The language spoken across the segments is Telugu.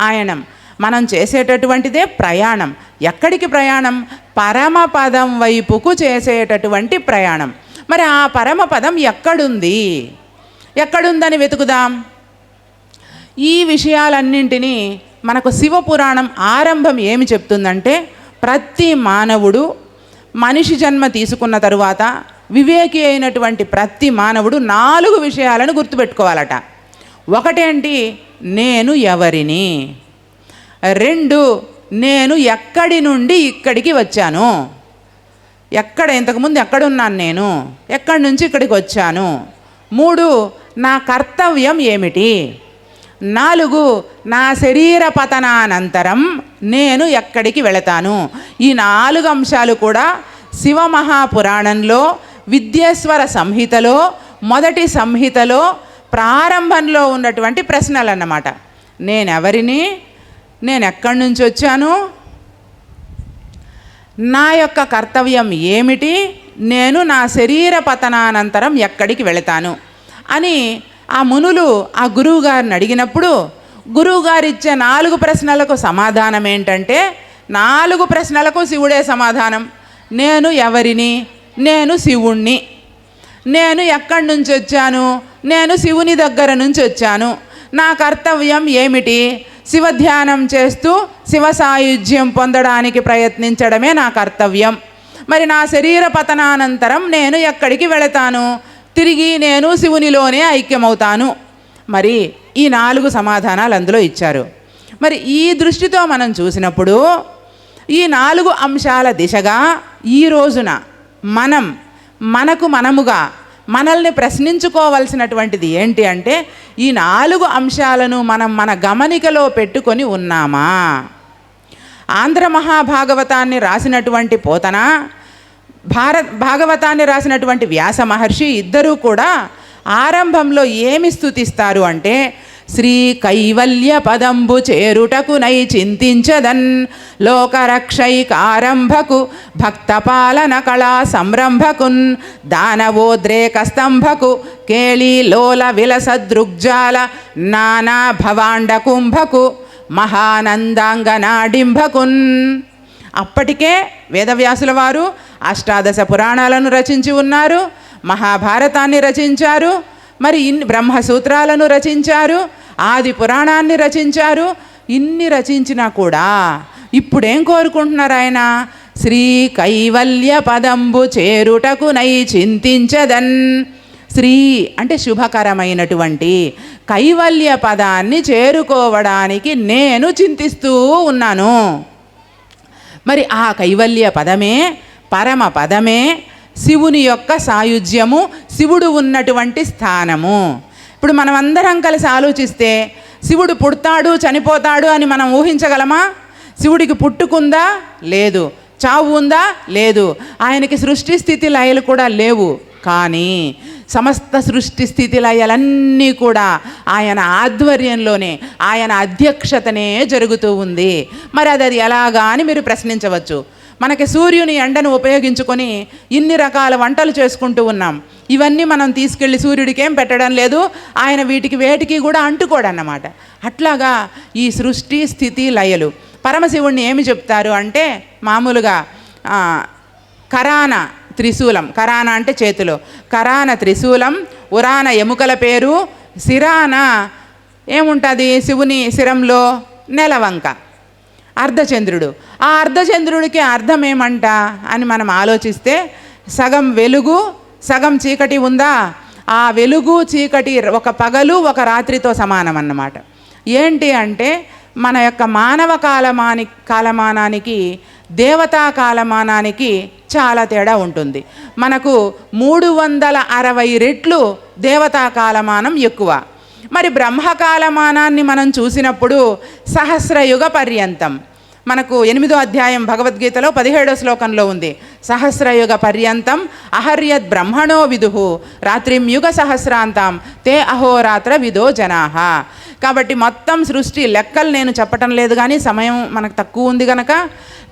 ఆయనం మనం చేసేటటువంటిదే ప్రయాణం. ఎక్కడికి ప్రయాణం? పరమపదం వైపుకు చేసేటటువంటి ప్రయాణం. మరి ఆ పరమపదం ఎక్కడుంది? ఎక్కడుందని వెతుకుదాం. ఈ విషయాలన్నింటినీ మనకు శివపురాణం ఆరంభం ఏమి చెప్తుందంటే ప్రతి మానవుడు మనిషి జన్మ తీసుకున్న తరువాత వివేకి అయినటువంటి ప్రతి మానవుడు నాలుగు విషయాలను గుర్తుపెట్టుకోవాలట. ఒకటేంటి? నేను ఎవరిని? రెండు నేను ఎక్కడి నుండి ఇక్కడికి వచ్చాను? ఎక్కడ ఇంతకుముందు ఎక్కడున్నాను నేను? ఎక్కడి నుంచి ఇక్కడికి వచ్చాను? మూడు నా కర్తవ్యం ఏమిటి? నాలుగు నా శరీర పతనానంతరం నేను ఎక్కడికి వెళతాను? ఈ నాలుగు అంశాలు కూడా శివమహాపురాణంలో విద్యేశ్వర సంహితలో మొదటి సంహితలో ప్రారంభంలో ఉన్నటువంటి ప్రశ్నలు అన్నమాట నేనెవరిని? నేను ఎక్కడి నుంచి వచ్చాను? నా యొక్క కర్తవ్యం ఏమిటి? నేను నా శరీర పతనానంతరం ఎక్కడికి వెళతాను? అని ఆ మునులు ఆ గురువుగారిని అడిగినప్పుడు గురువుగారు ఇచ్చే నాలుగు ప్రశ్నలకు సమాధానం ఏంటంటే నాలుగు ప్రశ్నలకు శివుడే సమాధానం. నేను ఎవరిని? నేను శివుణ్ణి. నేను ఎక్కడి నుంచి వచ్చాను? నేను శివుని దగ్గర నుంచి వచ్చాను. నా కర్తవ్యం ఏమిటి? శివధ్యానం చేస్తూ శివ సాయుధ్యం పొందడానికి ప్రయత్నించడమే నా కర్తవ్యం. మరి నా శరీర పతనానంతరం నేను ఎక్కడికి వెళతాను? తిరిగి నేను శివునిలోనే ఐక్యమవుతాను. మరి ఈ నాలుగు సమాధానాలు అందులో ఇచ్చారు. మరి ఈ దృష్టితో మనం చూసినప్పుడు ఈ నాలుగు అంశాల దిశగా ఈ రోజున మనం మనకు మనముగా మనల్ని ప్రశ్నించుకోవలసినటువంటిది ఏంటి అంటే ఈ నాలుగు అంశాలను మనం మన గమనికలో పెట్టుకొని ఉన్నామా? ఆంధ్ర మహాభాగవతాన్ని రాసినటువంటి పోతన భారత్ భాగవతాన్ని రాసినటువంటి వ్యాస మహర్షి ఇద్దరూ కూడా ఆరంభంలో ఏమి స్థుతిస్తారు అంటే శ్రీ కైవల్య పదంబు చేరుటకు నై చింతించదన్. లోకరక్షైకారంభకు భక్తపాలన కళా సంరంభకున్. దానవోద్రేక స్తంభకు కేళీ లోల విలసదృగ్జాల నానా భవాండ కుంభకు మహానందాంగనాడింభకున్. అప్పటికే వేదవ్యాసుల వారు అష్టాదశ పురాణాలను రచించి ఉన్నారు. మహాభారతాన్ని రచించారు. మరి ఇన్ని బ్రహ్మసూత్రాలను రచించారు ఆది పురాణాన్ని రచించారు ఇన్ని రచించినా కూడా ఇప్పుడేం కోరుకుంటున్నారు ఆయన? శ్రీ కైవల్య పదంబు చేరుటకు నై చింతించదన్. శ్రీ అంటే శుభకరమైనటువంటి కైవల్య పదాన్ని చేరుకోవడానికి నేను చింతిస్తూ ఉన్నాను. మరి ఆ కైవల్య పదమే పరమ పదమే శివుని యొక్క సాయుధ్యము శివుడు ఉన్నటువంటి స్థానము. ఇప్పుడు మనం అందరం కలిసి ఆలోచిస్తే శివుడు పుడతాడు చనిపోతాడు అని మనం ఊహించగలమా? శివుడికి పుట్టుకుందా? లేదు. చావు ఉందా? లేదు. ఆయనకి సృష్టి స్థితి లయలు కూడా లేవు. కానీ సమస్త సృష్టి స్థితి లయలన్నీ కూడా ఆయన ఆధ్వర్యంలోనే ఆయన అధ్యక్షతనే జరుగుతూ ఉంది. మరి అది అది ఎలాగా అని మీరు ప్రశ్నించవచ్చు. మనకి సూర్యుని ఎండను ఉపయోగించుకొని ఇన్ని రకాల వంటలు చేసుకుంటూ ఉన్నాం. ఇవన్నీ మనం తీసుకెళ్ళి సూర్యుడికి ఏం పెట్టడం లేదు ఆయన వీటికి వేటికి కూడా అంటుకోడన్నమాట. అట్లాగా ఈ సృష్టి స్థితి లయలు. పరమశివుణ్ణి ఏమి చెప్తారు అంటే మామూలుగా కరాన త్రిశూలం. కరాన అంటే చేతిలో. కరాన త్రిశూలం ఉరాన ఎముకల పేరు శిరాన ఏముంటుంది శివుని శిరంలో? నెలవంక. అర్ధచంద్రుడు. ఆ అర్ధచంద్రుడికి అర్థం ఏమంట అని మనం ఆలోచిస్తే సగం వెలుగు సగం చీకటి ఉందా? ఆ వెలుగు చీకటి ఒక పగలు ఒక రాత్రితో సమానం అన్నమాట ఏంటి అంటే మన యొక్క మానవ కాలమాని కాలమానానికి దేవతా కాలమానానికి చాలా తేడా ఉంటుంది. మనకు మూడు వందల అరవై రెట్లు దేవతా కాలమానం ఎక్కువ. మరి బ్రహ్మకాలమానాన్ని మనం చూసినప్పుడు సహస్రయుగ పర్యంతం. మనకు ఎనిమిదో అధ్యాయం భగవద్గీతలో పదిహేడో శ్లోకంలో ఉంది. సహస్రయుగ పర్యంతం అహర్యద్ బ్రహ్మణో విదుహు రాత్రిం యుగ సహస్రాంతం తే అహోరాత్ర విదో జనాహ కాబట్టి మొత్తం సృష్టి లెక్కలు నేను చెప్పటం లేదు కానీ సమయం మనకు తక్కువ ఉంది కనుక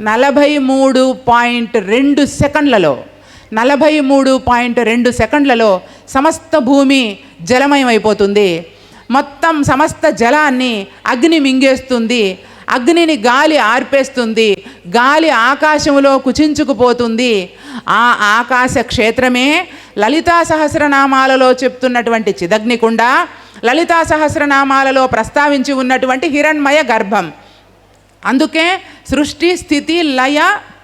నలభై మూడు పాయింట్ రెండు సెకండ్లలో నలభై మూడు పాయింట్ రెండు సెకండ్లలో సమస్త భూమి జలమయమైపోతుంది. మొత్తం సమస్త జలాన్ని అగ్ని మింగేస్తుంది. అగ్నిని గాలి ఆర్పేస్తుంది గాలి ఆకాశంలో కుచించుకుపోతుంది. ఆ ఆకాశ క్షేత్రమే లలితా సహస్రనామాలలో చెప్తున్నటువంటి చిదగ్నికుండ లలితా సహస్రనామాలలో ప్రస్తావించి ఉన్నటువంటి హిరణ్మయ గర్భం. అందుకే సృష్టి స్థితి లయ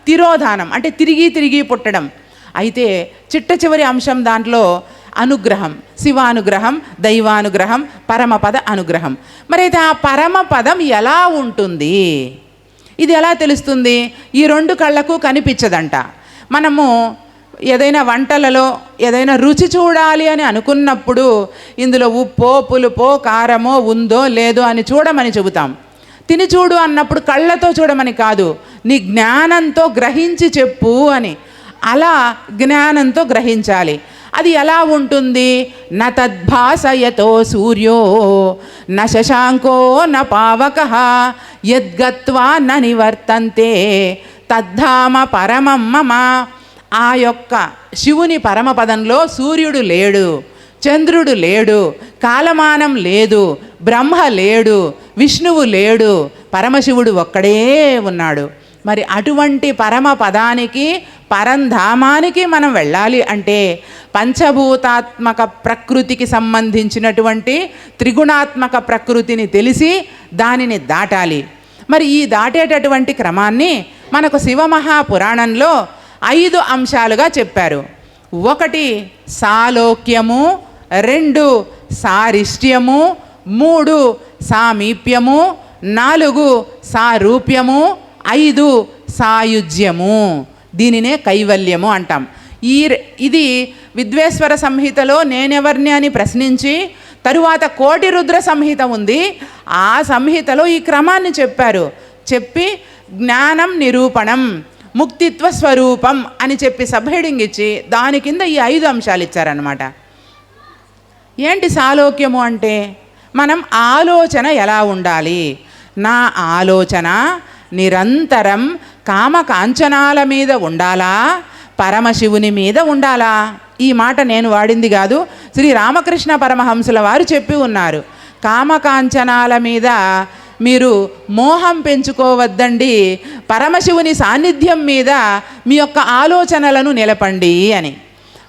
తిరోధానం అంటే తిరిగి తిరిగి పుట్టడం. అయితే చిట్ట చివరి అంశం దాంట్లో అనుగ్రహం శివానుగ్రహం దైవానుగ్రహం పరమపద అనుగ్రహం. మరి అయితే ఆ పరమపదం ఎలా ఉంటుంది? ఇది ఎలా తెలుస్తుంది? ఈ రెండు కళ్ళకు కనిపించదంట. మనము ఏదైనా వంటలలో ఏదైనా రుచి చూడాలి అని అనుకున్నప్పుడు ఇందులో ఉప్పో పులుపో కారమో ఉందో లేదో అని చూడమని చెబుతాం. తిని చూడు అన్నప్పుడు కళ్ళతో చూడమని కాదు నీ జ్ఞానంతో గ్రహించి చెప్పు అని. అలా జ్ఞానంతో గ్రహించాలి. అది ఎలా ఉంటుంది? న తద్భాసయతో సూర్యో న శశాంకో న పావక యద్గత్వా న నివర్తంతే తద్ధామ పరమం మమ. ఆ యొక్క శివుని పరమపదంలో సూర్యుడు లేడు చంద్రుడు లేడు కాలమానం లేదు బ్రహ్మ లేడు విష్ణువు లేడు పరమశివుడు ఒక్కడే ఉన్నాడు. మరి అటువంటి పరమ పదానికి పరంధామానికి మనం వెళ్ళాలి అంటే పంచభూతాత్మక ప్రకృతికి సంబంధించినటువంటి త్రిగుణాత్మక ప్రకృతిని తెలిసి దానిని దాటాలి. మరి ఈ దాటేటటువంటి క్రమాన్ని మనకు శివమహాపురాణంలో ఐదు అంశాలుగా చెప్పారు. ఒకటి సాలోక్యము రెండు సారిష్ట్యము మూడు సామీప్యము నాలుగు సారూప్యము ఐదు సాయుజ్యము దీనినే కైవల్యము అంటాం. ఈ ఇది విద్వేశ్వర సంహితలో నేనెవర్ని అని ప్రశ్నించి తరువాత కోటి రుద్ర సంహిత ఉంది. ఆ సంహితలో ఈ క్రమాన్ని చెప్పారు. చెప్పి జ్ఞానం నిరూపణం ముక్తిత్వ స్వరూపం అని చెప్పి సబ్ హెడింగ్ ఇచ్చి దాని కింద ఈ ఐదు అంశాలు ఇచ్చారనమాట ఏంటి సాలోక్యము అంటే? మనం ఆలోచన ఎలా ఉండాలి? నా ఆలోచన నిరంతరం కామ కాంచనాల మీద ఉండాలా? పరమశివుని మీద ఉండాలా? ఈ మాట నేను వాడింది కాదు. శ్రీ రామకృష్ణ పరమహంసుల వారు చెప్పి ఉన్నారు. కామకాంచనాల మీద మీరు మోహం పెంచుకోవద్దండి. పరమశివుని సాన్నిధ్యం మీద మీ యొక్క ఆలోచనలను నిలపండి అని.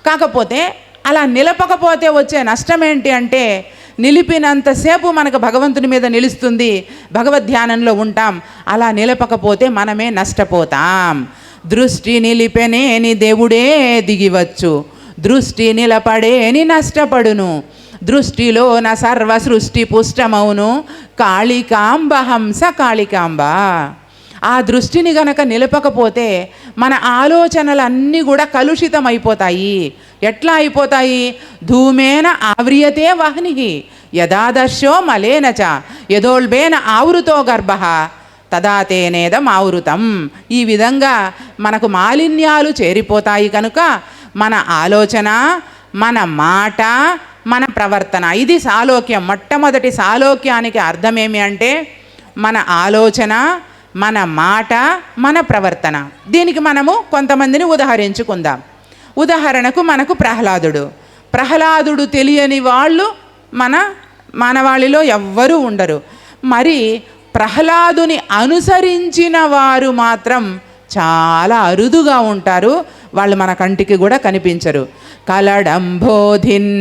కాకపోతే అలా నిలపకపోతే వచ్చే నష్టం ఏంటి అంటే నిలిపినంతసేపు మనకు భగవంతుని మీద నిలుస్తుంది. భగవద్ ధ్యానంలో ఉంటాం. అలా నిలపకపోతే మనమే నష్టపోతాం. దృష్టి నిలిపెనేని దేవుడే దిగివచ్చు. దృష్టి నిలపడేని నష్టపడును. దృష్టిలో నా సర్వ సృష్టి పుష్టమౌను కాళికాంబ హంస కాళికాంబ. ఆ దృష్టిని గనక నిలపకపోతే మన ఆలోచనలన్నీ కూడా కలుషితం అయిపోతాయి ఎట్లా అయిపోతాయి? ధూమేన ఆవ్రియతే వహ్ని యథాదర్శో మలేన చ యదోల్బేన ఆవృతో గర్భ తదా తేనేదం ఆవృతం. ఈ విధంగా మనకు మాలిన్యాలు చేరిపోతాయి కనుక మన ఆలోచన మన మాట మన ప్రవర్తన ఇది సాలోక్యం. మొట్టమొదటి సాలోక్యానికి అర్థమేమి అంటే మన ఆలోచన మన మాట మన ప్రవర్తన. దీనికి మనము కొంతమందిని ఉదహరించుకుందాం. ఉదాహరణకు మనకు ప్రహ్లాదుడు. ప్రహ్లాదుడు తెలియని వాళ్ళు మన మానవాళిలో ఎవ్వరూ ఉండరు. మరి ప్రహ్లాదుని అనుసరించిన వారు మాత్రం చాలా అరుదుగా ఉంటారు. వాళ్ళు మన కంటికి కూడా కనిపించరు. కలడంబోధిన్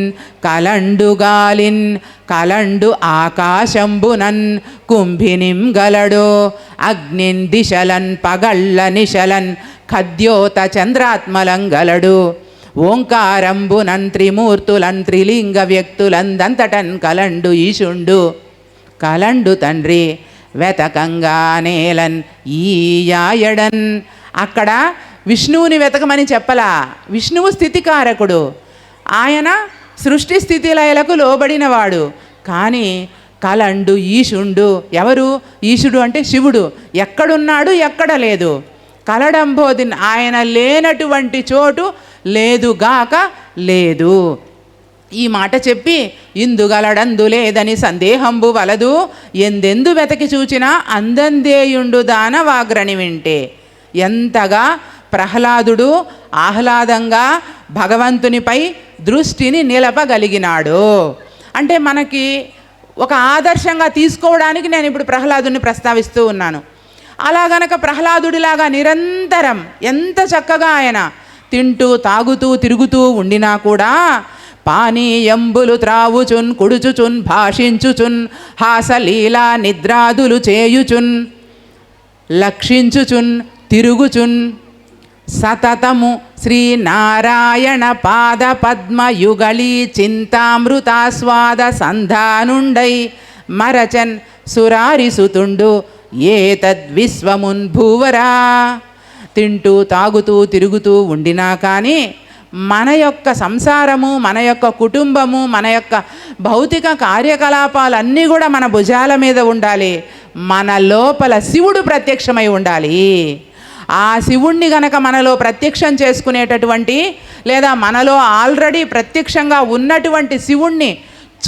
కలండుగాలిన్ కలండు ఆకాశంబునన్ కుంభినిం గలడు అగ్నిన్ దిశలన్ పగళ్ళ నిశలన్ ఖద్యోత చంద్రాత్మలం గలడు ఓంకారంబునన్ త్రిమూర్తులన్ త్రిలింగ వ్యక్తులందంతటన్ కలండు ఈశుండు కలండు తండ్రి వెతకంగా నేలన్ ఈయాయడన్ అక్కడ విష్ణువుని వెతకమని చెప్పలా. విష్ణువు స్థితికారకుడు. ఆయన సృష్టి స్థితి లయలకు లోబడినవాడు. కానీ కలండు ఈశుండు ఎవరు? ఈశుడు అంటే శివుడు. ఎక్కడున్నాడు? ఎక్కడ లేదు. కలడంబోదిన్ ఆయన లేనటువంటి చోటు లేదుగాక లేదు. ఈ మాట చెప్పి ఇందుగలడందు లేదని సందేహంబు వలదు. ఎందెందు వెతకి చూచినా అందందేయుండు దానవాగ్రని వింటే. ఎంతగా ప్రహ్లాదుడు ఆహ్లాదంగా భగవంతునిపై దృష్టిని నిలపగలిగినాడు. అంటే మనకి ఒక ఆదర్శంగా తీసుకోవడానికి నేను ఇప్పుడు ప్రహ్లాదుని ప్రస్తావిస్తూ ఉన్నాను. అలా గనక ప్రహ్లాదుడిలాగా నిరంతరం ఎంత చక్కగా ఆయన తింటూ తాగుతూ తిరుగుతూ ఉండినా కూడా పానీయంబులు త్రావుచున్ కుడుచుచున్ భాషించుచున్ హాసలీలా నిద్రాదులు చేయుచున్ లక్షించుచున్ తిరుగుచున్ సతతము శ్రీనారాయణ పాద పద్మయుగళీ చింతామృతాస్వాద సంధానుండై మరచన్ సురారిసుతుండు ఏతద్విశ్వమున్ భూవరా. తింటూ తాగుతూ తిరుగుతూ ఉండినా కానీ మన యొక్క సంసారము మన యొక్క కుటుంబము మన యొక్క భౌతిక కార్యకలాపాలన్నీ కూడా మన భుజాల మీద ఉండాలి. మన లోపల శివుడు ప్రత్యక్షమై ఉండాలి. ఆ శివుణ్ణి గనక మనలో ప్రత్యక్షం చేసుకునేటటువంటి లేదా మనలో ఆల్రెడీ ప్రత్యక్షంగా ఉన్నటువంటి శివుణ్ణి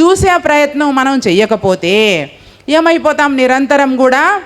చూసే ప్రయత్నం మనం చెయ్యకపోతే ఏమైపోతాం? నిరంతరం కూడా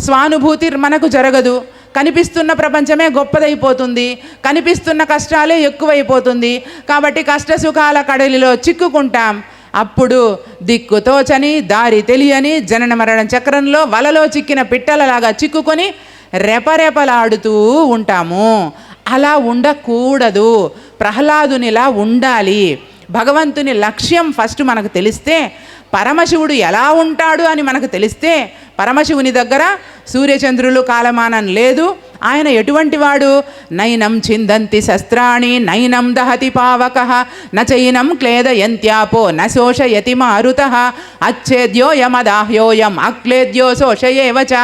స్వానుభూతి మనకు జరగదు. కనిపిస్తున్న ప్రపంచమే గొప్పదైపోతుంది. కనిపిస్తున్న కష్టాలే ఎక్కువైపోతుంది. కాబట్టి కష్ట సుఖాల కడలిలో చిక్కుకుంటాం. అప్పుడు దిక్కుతోచని దారి తెలియని జనన మరణ చక్రంలో వలలో చిక్కిన పిట్టలలాగా చిక్కుకొని రెపరెపలాడుతూ ఉంటాము. అలా ఉండకూడదు. ప్రహ్లాదునిలా ఉండాలి. భగవంతుని లక్ష్యం ఫస్ట్ మనకు తెలిస్తే పరమశివుడు ఎలా ఉంటాడు అని మనకు తెలిస్తే పరమశివుని దగ్గర సూర్యచంద్రులు కాలమానం లేదు ఆయన ఎటువంటి వాడు? నైనం చిందంతి శస్త్రాణి నైనం దహతి పావక నచైనం క్లేదయంత్యాపో న శోషయతి మారుత అచ్చేద్యోయమదాహ్యోయం అక్లేద్యో శోషయేవ చ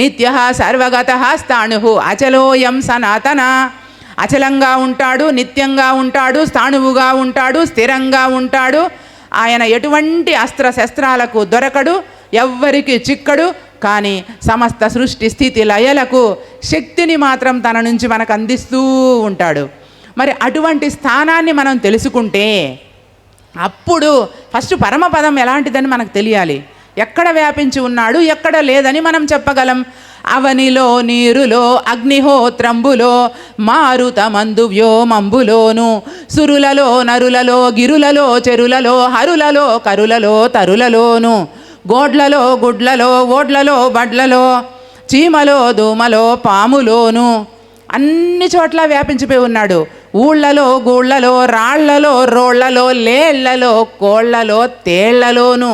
నిత్య సర్వగత స్థాణు అచలోయం సనాతన. అచలంగా ఉంటాడు నిత్యంగా ఉంటాడు స్థాణువుగా ఉంటాడు స్థిరంగా ఉంటాడు. ఆయన ఎటువంటి అస్త్ర శస్త్రాలకు దొరకడు ఎవ్వరికి చిక్కడు కానీ సమస్త సృష్టి స్థితి లయలకు శక్తిని మాత్రం తన నుంచి మనకు అందిస్తూ ఉంటాడు. మరి అటువంటి స్థానాన్ని మనం తెలుసుకుంటే అప్పుడు ఫస్ట్ పరమపదం ఎలాంటిదని మనకు తెలియాలి. ఎక్కడ వ్యాపించి ఉన్నాడు ఎక్కడ లేదని మనం చెప్పగలం. అవనిలో నీరులో అగ్నిహోత్రంబులో మారుతమందు వ్యోమంబులోను సురులలో నరులలో గిరులలో చెరులలో హరులలో కరులలో తరులలోను గోడ్లలో గుడ్లలో ఓడ్లలో బడ్లలో చీమలో దూమలో పాములోను అన్ని చోట్ల వ్యాపించిపోయి ఉన్నాడు. ఊళ్ళలో గూళ్ళలో రాళ్ళలో రోళ్ళలో లేళ్ళలో కోళ్ళలో తేళ్ళలోను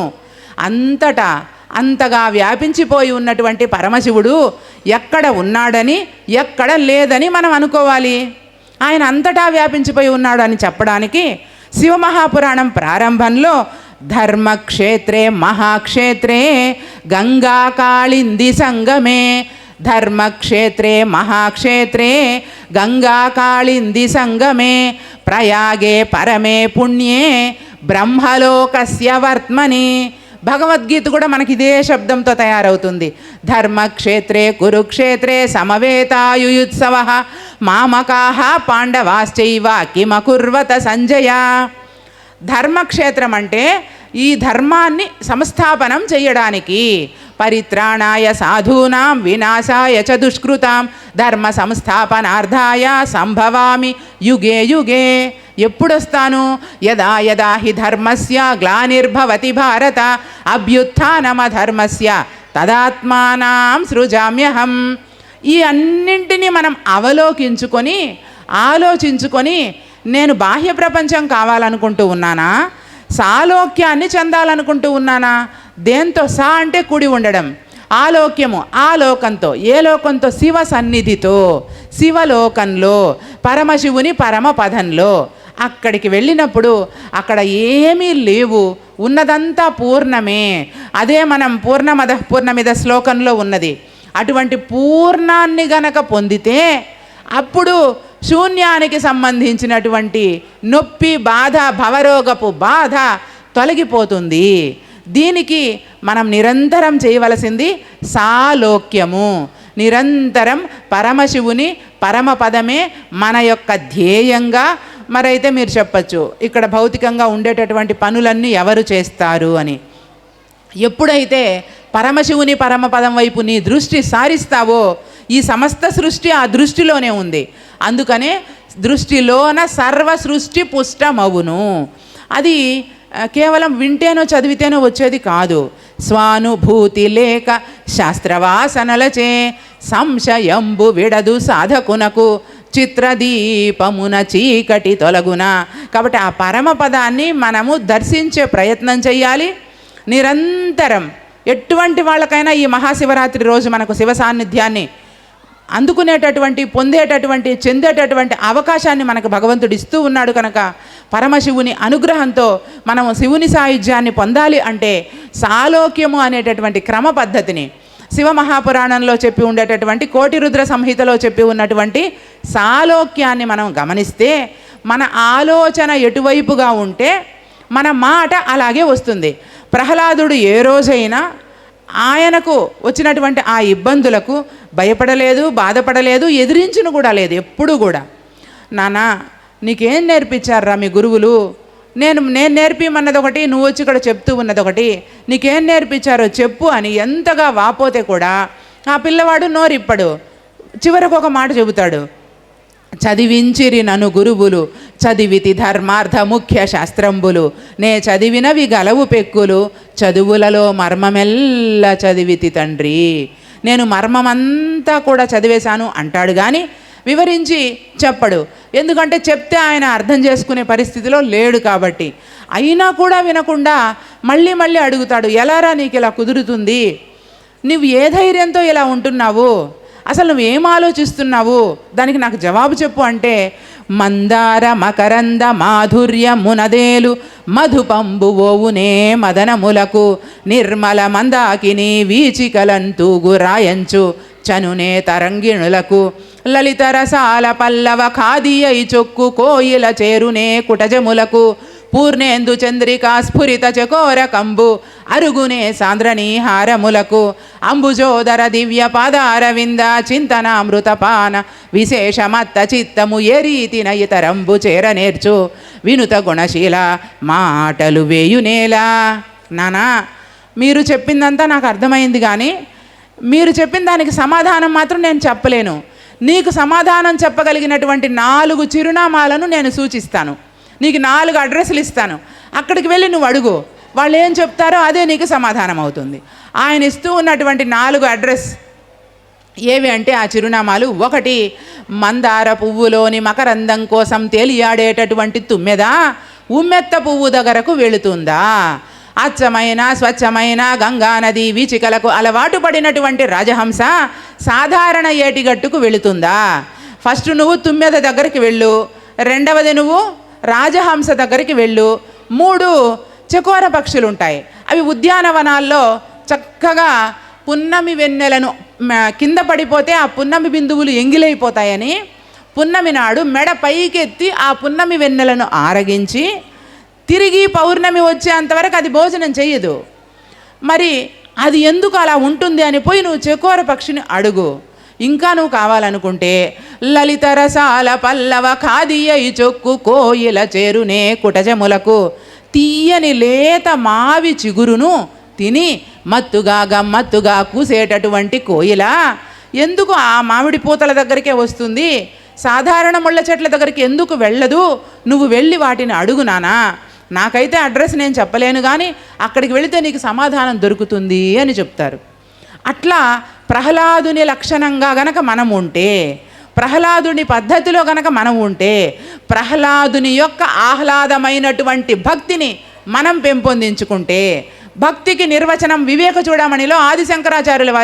అంతటా అంతగా వ్యాపించిపోయి ఉన్నటువంటి పరమశివుడు ఎక్కడ ఉన్నాడని ఎక్కడ లేదని మనం అనుకోవాలి. ఆయన అంతటా వ్యాపించిపోయి ఉన్నాడు అని చెప్పడానికి శివమహాపురాణం ప్రారంభంలో ధర్మక్షేత్రే మహాక్షేత్రే గంగా కాళింది సంగమే ధర్మక్షేత్రే మహాక్షేత్రే గంగా కాళింది సంగమే ప్రయాగే పరమే పుణ్యే బ్రహ్మలోకస్య వర్త్మని భగవద్గీత కూడా మనకి ఇదే శబ్దంతో తయారవుతుంది. ధర్మక్షేత్రే కురుక్షేత్రే సమవేతాయుయుత్సవ మామకాహ పాండవాశ్చైవ కిమకుర్వత సంజయ. ధర్మక్షేత్రం అంటే ఈ ధర్మాన్ని సంస్థాపనం చేయడానికి పరిత్రాణాయ సాధూనాం వినాశాయ చ దుష్కృతాం ధర్మ సంస్థాపనార్థాయ సంభవామి. యుగే యుగే. ఎప్పుడొస్తాను? యదా యదా హి ధర్మస్య గ్లానిర్భవతి భారత అభ్యుత్నమధర్మస్య తదాత్మానాం సృజామ్యహం. ఈ అన్నింటినీ మనం అవలోకించుకొని ఆలోచించుకొని నేను బాహ్య ప్రపంచం కావాలనుకుంటూ ఉన్నానా? సాలోక్యాన్ని చెందాలనుకుంటూ ఉన్నానా? దేంతో సా అంటే కూడి ఉండడం. ఆలోక్యము ఆ లోకంతో ఏ లోకంతో? శివ సన్నిధితో. శివలోకంలో పరమశివుని పరమపదంలో. అక్కడికి వెళ్ళినప్పుడు అక్కడ ఏమీ లేవు. ఉన్నదంతా పూర్ణమే. అదే మనం పూర్ణమద పూర్ణమిద శ్లోకంలో ఉన్నది. అటువంటి పూర్ణాన్ని గనక పొందితే అప్పుడు శూన్యానికి సంబంధించినటువంటి నొప్పి బాధ భవరోగపు బాధ తొలగిపోతుంది. దీనికి మనం నిరంతరం చేయవలసింది సాలోక్యము. నిరంతరం పరమశివుని పరమపదమే మన యొక్క ధ్యేయంగా మరైతే మీరు చెప్పచ్చు ఇక్కడ భౌతికంగా ఉండేటటువంటి పనులన్నీ ఎవరు చేస్తారు అని. ఎప్పుడైతే పరమశివుని పరమపదం వైపు నీ దృష్టి సారిస్తావో ఈ సమస్త సృష్టి ఆ దృష్టిలోనే ఉంది. అందుకనే దృష్టిలోన సర్వ సృష్టి పుష్టమవును. అది కేవలం వింటేనో చదివితేనో వచ్చేది కాదు. స్వానుభూతి లేక శాస్త్రవాసనలచే సంశయంబు విడదు సాధకునకు చిత్రదీపమున చీకటి తొలగున. కాబట్టి ఆ పరమ పదాన్ని మనము దర్శించే ప్రయత్నం చేయాలి నిరంతరం ఎటువంటి వాళ్ళకైనా ఈ మహాశివరాత్రి రోజు మనకు శివ సాన్నిధ్యాన్ని అందుకునేటటువంటి పొందేటటువంటి చెందేటటువంటి అవకాశాన్ని మనకు భగవంతుడు ఇస్తూ ఉన్నాడు కనుక పరమశివుని అనుగ్రహంతో మనము శివుని సాయుధ్యాన్ని పొందాలి అంటే సాలోక్యము అనేటటువంటి క్రమ పద్ధతిని శివ మహాపురాణంలో చెప్పి ఉండేటటువంటి కోటి రుద్ర సంహితలో చెప్పి ఉన్నటువంటి సాలోక్యాన్ని మనం గమనిస్తే మన ఆలోచన ఎటువైపుగా ఉంటే మన మాట అలాగే వస్తుంది. ప్రహ్లాదుడు ఏ రోజైనా ఆయనకు వచ్చినటువంటి ఆ ఇబ్బందులకు భయపడలేదు బాధపడలేదు ఎదిరించును కూడా లేదు ఎప్పుడు కూడా. నానా నీకేం నేర్పించారా మీ గురువులు? నేను నేను నేర్పిమన్నది ఒకటి నువ్వు వచ్చి ఇక్కడ చెప్తూ ఉన్నది ఒకటి. నీకేం నేర్పించారో చెప్పు అని ఎంతగా వాపోతే కూడా ఆ పిల్లవాడు నోరిప్పడు. చివరకు ఒక మాట చెబుతాడు. చదివించిరి నన్ను గురువులు చదివితి ధర్మార్థ ముఖ్య శాస్త్రంబులు. నే చదివినవి గలవు పెక్కులు చదువులలో మర్మమెల్ల చదివితి తండ్రి. నేను మర్మమంతా కూడా చదివేశాను అంటాడు కానీ వివరించి చెప్పడు. ఎందుకంటే చెప్తే ఆయన అర్థం చేసుకునే పరిస్థితిలో లేడు కాబట్టి. అయినా కూడా వినకుండా మళ్ళీ మళ్ళీ అడుగుతాడు ఎలారా నీకు ఇలా కుదురుతుంది? నువ్వు ఏ ధైర్యంతో ఇలా ఉంటున్నావు? అసలు నువ్వు ఏం ఆలోచిస్తున్నావు? దానికి నాకు జవాబు చెప్పు అంటే మందార మకరంద మాధుర్య మునదేలు మధుపంబు ఓవునే మదనములకు నిర్మల మందాకిని వీచికలంతూగు గురాయంచు చనునే తరంగిణులకు లలిత రసాల పల్లవ ఖాదీయై చొక్కు కోయిల చేరునే కుటజములకు పూర్ణేందు చంద్రికా స్ఫురిత చకోర కంబు. అరుగునే సాంద్రని హారములకు. అంబుజోదర దివ్య పాదారవింద చింతనామృతపాన విశేషమత్త చిత్తము ఏ రీతిన ఇతరంబు చేర నేర్చు. వినుత గుణశీల మాటలు వేయునేలా నానా మీరు చెప్పిందంతా నాకు అర్థమైంది కానీ మీరు చెప్పిన దానికి సమాధానం మాత్రం నేను చెప్పలేను. నీకు సమాధానం చెప్పగలిగినటువంటి నాలుగు చిరునామాలను నేను సూచిస్తాను. నీకు నాలుగు అడ్రస్లు ఇస్తాను. అక్కడికి వెళ్ళి నువ్వు అడుగు. వాళ్ళు ఏం చెప్తారో అదే నీకు సమాధానం అవుతుంది. ఆయన ఇస్తూ ఉన్నటువంటి నాలుగు అడ్రస్ ఏవి అంటే ఆ చిరునామాలు. ఒకటి మందార పువ్వులోని మకరందం కోసం తేలియాడేటటువంటి తుమ్మెద? ఉమ్మెత్త పువ్వు దగ్గరకు వెళుతుందా? అచ్చమైన స్వచ్ఛమైన గంగానది వీచికలకు అలవాటు పడినటువంటి రాజహంస సాధారణ ఏటిగట్టుకు వెళుతుందా? ఫస్ట్ నువ్వు తుమ్మెద దగ్గరికి వెళ్ళు. రెండవది నువ్వు రాజహంస దగ్గరికి వెళ్ళు. మూడు చకోర పక్షులు ఉంటాయి అవి ఉద్యానవనాల్లో చక్కగా పున్నమి వెన్నెలను కింద పడిపోతే ఆ పున్నమి బిందువులు ఎంగిలైపోతాయని పున్నమి నాడు మెడ పైకెత్తి ఆ పున్నమి వెన్నెలను ఆరగించి తిరిగి పౌర్ణమి వచ్చేంతవరకు అది భోజనం చేయదు మరి అది ఎందుకు అలా ఉంటుంది అని పోయి నువ్వు చకోర పక్షిని అడుగు. ఇంకా నువ్వు కావాలనుకుంటే లలిత రసాల పల్లవ ఖాదీయ చొక్కు కోయిల చేరునే కుటజములకు తీయని లేత మావి చిగురును తిని మత్తుగా గమ్మత్తుగా కూసేటటువంటి కోయిల. ఎందుకు ఆ మామిడి పూతల దగ్గరికే వస్తుంది? సాధారణ ముళ్ళ చెట్ల దగ్గరికి ఎందుకు వెళ్ళదు? నువ్వు వెళ్ళి వాటిని అడుగు నానా. నాకైతే అడ్రస్ నేను చెప్పలేను కానీ అక్కడికి వెళితే నీకు సమాధానం దొరుకుతుంది అని చెప్తారు. అట్లా ప్రహ్లాదుని లక్షణంగా గనక మనం ఉంటే ప్రహ్లాదుని పద్ధతిలో గనక మనం ఉంటే ప్రహ్లాదుని యొక్క ఆహ్లాదమైనటువంటి భక్తిని మనం పెంపొందించుకుంటే భక్తికి నిర్వచనం వివేక చూడమణిలో ఆది శంకరాచార్యుల వారి